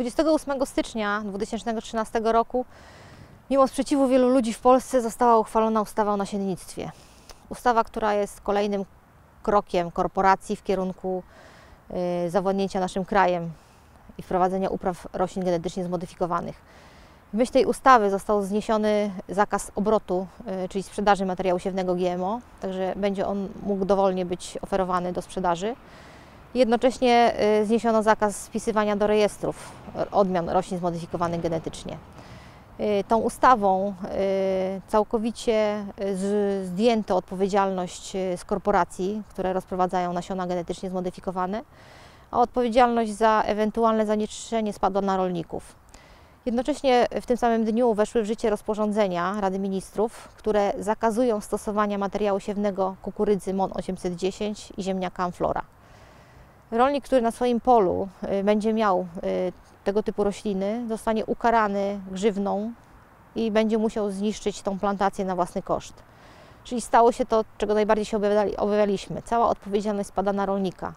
28 stycznia 2013 roku, mimo sprzeciwu wielu ludzi w Polsce, została uchwalona ustawa o nasiennictwie. Ustawa, która jest kolejnym krokiem korporacji w kierunku y, zawładnięcia naszym krajem i wprowadzenia upraw roślin genetycznie zmodyfikowanych. W myśl tej ustawy został zniesiony zakaz obrotu, y, czyli sprzedaży materiału siewnego GMO, także będzie on mógł dowolnie być oferowany do sprzedaży. Jednocześnie y, zniesiono zakaz wpisywania do rejestrów odmian roślin zmodyfikowanych genetycznie. Y, Tą ustawą y, całkowicie y, zdjęto odpowiedzialność y, z korporacji, które rozprowadzają nasiona genetycznie zmodyfikowane, a odpowiedzialność za ewentualne zanieczyszczenie spadła na rolników. Jednocześnie w tym samym dniu weszły w życie rozporządzenia Rady Ministrów, które zakazują stosowania materiału siewnego kukurydzy MON 810 i ziemniaka Amflora. Rolnik, który na swoim polu y, będzie miał y, tego typu rośliny, zostanie ukarany grzywną i będzie musiał zniszczyć tą plantację na własny koszt. Czyli stało się to, czego najbardziej się obawiali- obawialiśmy. Cała odpowiedzialność spada na rolnika.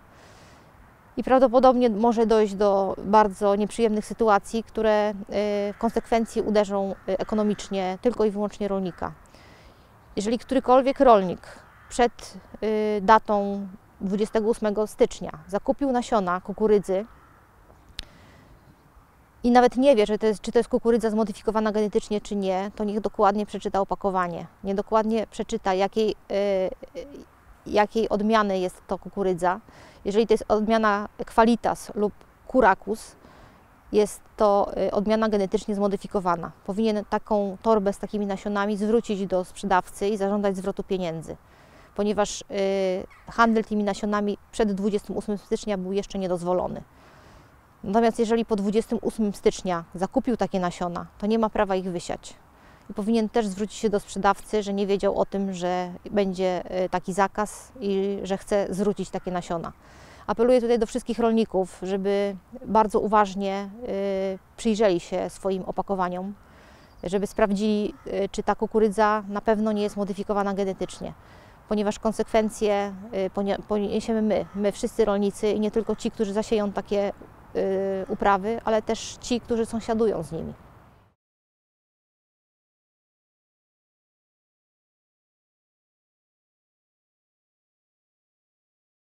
I prawdopodobnie może dojść do bardzo nieprzyjemnych sytuacji, które y, w konsekwencji uderzą ekonomicznie tylko i wyłącznie rolnika. Jeżeli którykolwiek rolnik przed datą 28 stycznia zakupił nasiona kukurydzy i nawet nie wie, to jest, czy to jest kukurydza zmodyfikowana genetycznie, czy nie, to niech dokładnie przeczyta opakowanie. Niech dokładnie przeczyta, jakiej, y, y, jakiej odmiany jest to kukurydza. Jeżeli to jest odmiana Qualitas lub Curacus, jest to y, odmiana genetycznie zmodyfikowana. Powinien taką torbę z takimi nasionami zwrócić do sprzedawcy i zażądać zwrotu pieniędzy, ponieważ y, handel tymi nasionami przed 28 stycznia był jeszcze niedozwolony. Natomiast jeżeli po 28 stycznia zakupił takie nasiona, to nie ma prawa ich wysiać. I powinien też zwrócić się do sprzedawcy, że nie wiedział o tym, że będzie y, taki zakaz i że chce zwrócić takie nasiona. Apeluję tutaj do wszystkich rolników, żeby bardzo uważnie y, przyjrzeli się swoim opakowaniom, żeby sprawdzili, czy ta kukurydza na pewno nie jest modyfikowana genetycznie, ponieważ konsekwencje y, ponie- poniesiemy my, my wszyscy rolnicy i nie tylko ci, którzy zasieją takie y, uprawy, ale też ci, którzy sąsiadują z nimi.